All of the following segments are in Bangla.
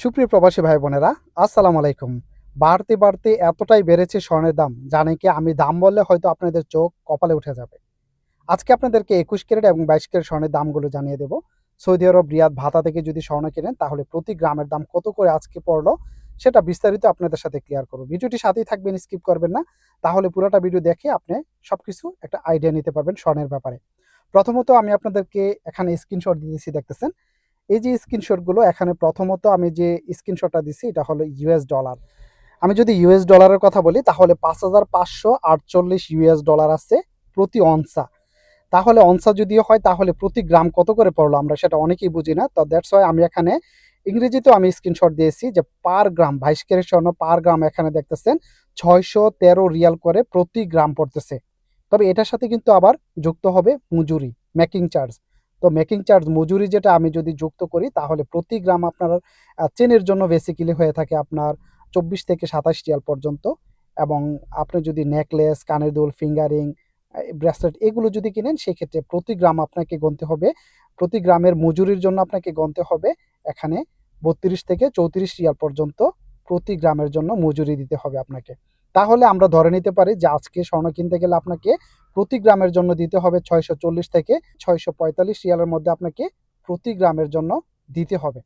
সুপ্রিয় প্রবাসী ভাই বোনেরা, আসসালামু আলাইকুম। বাড়তে বাড়তে এতটাই বেড়েছে স্বর্ণের দাম জানে কি? আমি দাম বললে হয়তো আপনাদের চোখ কপালে উঠে যাবে। আজকে আপনাদেরকে একুশ ক্যারেট এবং বাইশ ক্যারেট স্বর্ণের দামগুলো জানিয়ে দেবো। সৌদি আরব, রিয়াদ, ভাতা থেকে যদি স্বর্ণ কেনেন, তাহলে প্রতি গ্রামের দাম কত করে আজকে পড়ল, সেটা বিস্তারিত আপনাদের সাথে ক্লিয়ার করব। ভিডিওটি সাথেই থাকবেন স্কিপ করবেন না। তাহলে পুরোটা ভিডিও দেখে আপনি সবকিছু একটা আইডিয়া নিতে পারবেন স্বর্ণের ব্যাপারে। প্রথমত আমি আপনাদেরকে এখানে স্ক্রিনশট দিয়েছি, দেখতেছেন? এই যে স্ক্রিনশটগুলো, এখানে প্রথমত আমি যে স্ক্রিনশটটা দিছি, এটা হলো ইউএস ডলার আমি যদি ইউএস ডলারের কথা বলি, তাহলে পাঁচ হাজার পাঁচশো আটচল্লিশ ইউএস ডলার আছে প্রতি অনসা তাহলে অনসা যদিও হয়, তাহলে প্রতি গ্রাম কত করে পড়ল আমরা সেটা অনেকেই বুঝি না। তো দ্যাটস ওয়াই আমি এখানে ইংরেজিতেও আমি স্ক্রিনশট দিয়েছি যে পার গ্রাম, বাইশ ক্যারেট স্বর্ণ পার গ্রাম এখানে দেখতেছেন, ছয়শো তেরো রিয়াল করে প্রতি গ্রাম পড়তেছে। তবে এটার সাথে কিন্তু আবার যুক্ত হবে মজুরি মেকিং চার্জ তো মেকিং চার্জ মজুরি যেটা আমি যদি যুক্ত করি, তাহলে প্রতি গ্রাম আপনার চেনের জন্য বেসিক্যালি হয়ে থাকে আপনার চব্বিশ থেকে সাতাশ রিয়াল পর্যন্ত। এবং আপনি যদি নেকলেস কানের দুল ফিঙ্গারিং ব্রেসলেট এগুলো যদি কিনেন, সেক্ষেত্রে প্রতি গ্রাম আপনাকে গুনতে হবে। প্রতি গ্রামের মজুরির জন্য আপনাকে গুনতে হবে এখানে বত্রিশ থেকে চৌত্রিশ রিয়াল পর্যন্ত। প্রতি গ্রামের জন্য মজুরি দিতে হবে আপনাকে। তাহলে আমরা ধরে নিতে পারি যে আজকে স্বর্ণ কিনতে গেলে আপনাকে প্রতি গ্রামের জন্য দিতে হবে ছয়শো চল্লিশ থেকে ছয়শো পঁয়তাল্লিশ রিয়ালের মধ্যে আপনাকে প্রতি গ্রামের জন্য দিতে হবে।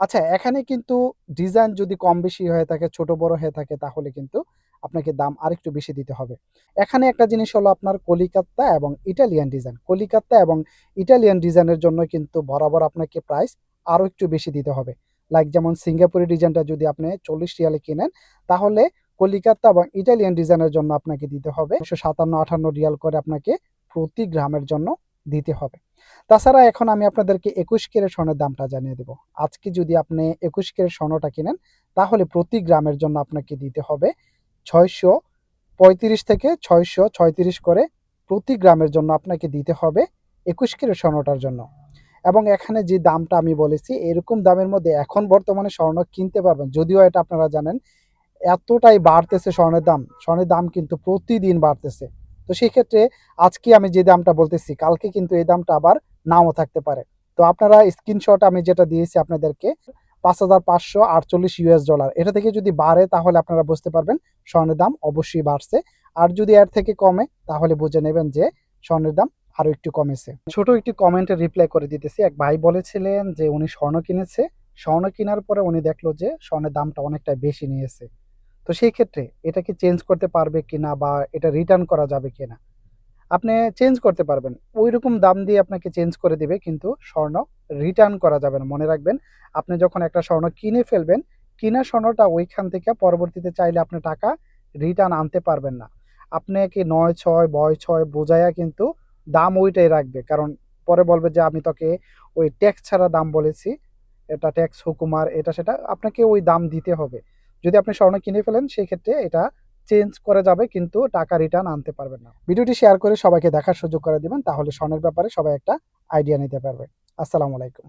আচ্ছা এখানে কিন্তু ডিজাইন যদি কম বেশি হয়ে থাকে, ছোট বড় হয়ে থাকে, তাহলে কিন্তু আপনাকে দাম আরেকটু বেশি দিতে হবে। এখানে একটা জিনিস হলো আপনার কলিকাতা এবং ইটালিয়ান ডিজাইন। কলিকাতা এবং ইটালিয়ান ডিজাইনের জন্য কিন্তু বরাবর আপনাকে প্রাইস আরও একটু বেশি দিতে হবে। লাইক যেমন সিঙ্গাপুরি ডিজাইনটা যদি আপনি চল্লিশ রিয়ালে কিনেন, তাহলে কলিকাতা এবং ইটালিয়ান ডিজাইনের জন্য আপনাকে দিতে হবে। একশো সাতান্ন, আটান্ন রিয়াল করে আপনাকে প্রতি গ্রামের জন্য দিতে হবে। তাছাড়া এখন আমি আপনাদেরকে একুশ কেরের স্বর্ণের দামটা জানিয়ে দেব। আজকে যদি আপনি একুশ কেরের স্বর্ণটা কিনেন, তাহলে প্রতি গ্রামের জন্য আপনাকে দিতে হবে ছয়শো পঁয়ত্রিশ থেকে ছয়শো ছয়ত্রিশ করে প্রতি গ্রামের জন্য আপনাকে দিতে হবে একুশ কেরের স্বর্ণটার জন্য। এবং এখানে যে দামটা আমি বলেছি, এরকম দামের মধ্যে এখন বর্তমানে স্বর্ণ কিনতে পারবেন। যদিও এটা আপনারা জানেন, এতটাই বাড়তেছে স্বর্ণের দাম। স্বর্ণের দাম কিন্তু প্রতিদিন বাড়তেছে। তো সেই ক্ষেত্রে আজকে আমি যে দামটা বলতেছি, কালকে কিন্তু এই দামটা আবার নাও থাকতে পারে। তো আপনারা স্ক্রিনশট আমি যেটা দিয়েছি আপনাদেরকে, পাঁচ হাজার পাঁচশো আটচল্লিশ ইউএস ডলার। এটা থেকে যদি বাড়ে তাহলে আপনারা বুঝতে পারবেন, স্বর্ণের দাম অবশ্যই বাড়ছে। আর যদি এর থেকে কমে, তাহলে বুঝে নেবেন যে স্বর্ণের দাম আরও একটু কমেছে। ছোট একটি কমেন্টে রিপ্লাই করে দিতেছি। এক ভাই বলেছিলেন যে, উনি স্বর্ণ কিনেছে। স্বর্ণ কেনার পরে উনি দেখল যে, স্বর্ণের দামটা অনেকটা বেশি নিয়েছে। তো সেই ক্ষেত্রে এটা কি চেঞ্জ করতে পারবে কিনা বা এটা রিটার্ন করা যাবে কিনা? আপনি চেঞ্জ করতে পারবেন। ওই রকম দাম দিয়ে আপনাকে চেঞ্জ করে দিবে, কিন্তু স্বর্ণ রিটার্ন করা যাবে না। মনে রাখবেন, আপনি যখন একটা স্বর্ণ কিনে ফেলবেন কিনা স্বর্ণটা ওইখান থেকে পরবর্তীতে চাইলে আপনি টাকা রিটার্ন আনতে পারবেন না। আপনাকে নয়, ছয়, বয়, ছয় বোঝায়া কিন্তু দাম ওইটাই রাখবে। কারণ পরে বলবে যে আমি তোকে ওই ট্যাক্স ছাড়া দাম বলেছি, এটা ট্যাক্স হুকুমার এটা সেটা আপনাকে ওই দাম দিতে হবে। যদি আপনি স্বর্ণ কিনে ফেলেন সেই ক্ষেত্রে এটা চেঞ্জ করা যাবে, কিন্তু টাকা রিটার্ন আনতে পারবেন না। ভিডিওটি শেয়ার করে সবাইকে দেখার সুযোগ করে দিবেন, তাহলে স্বর্ণের ব্যাপারে সবাই একটা আইডিয়া নিতে পারবে। আসসালামু আলাইকুম।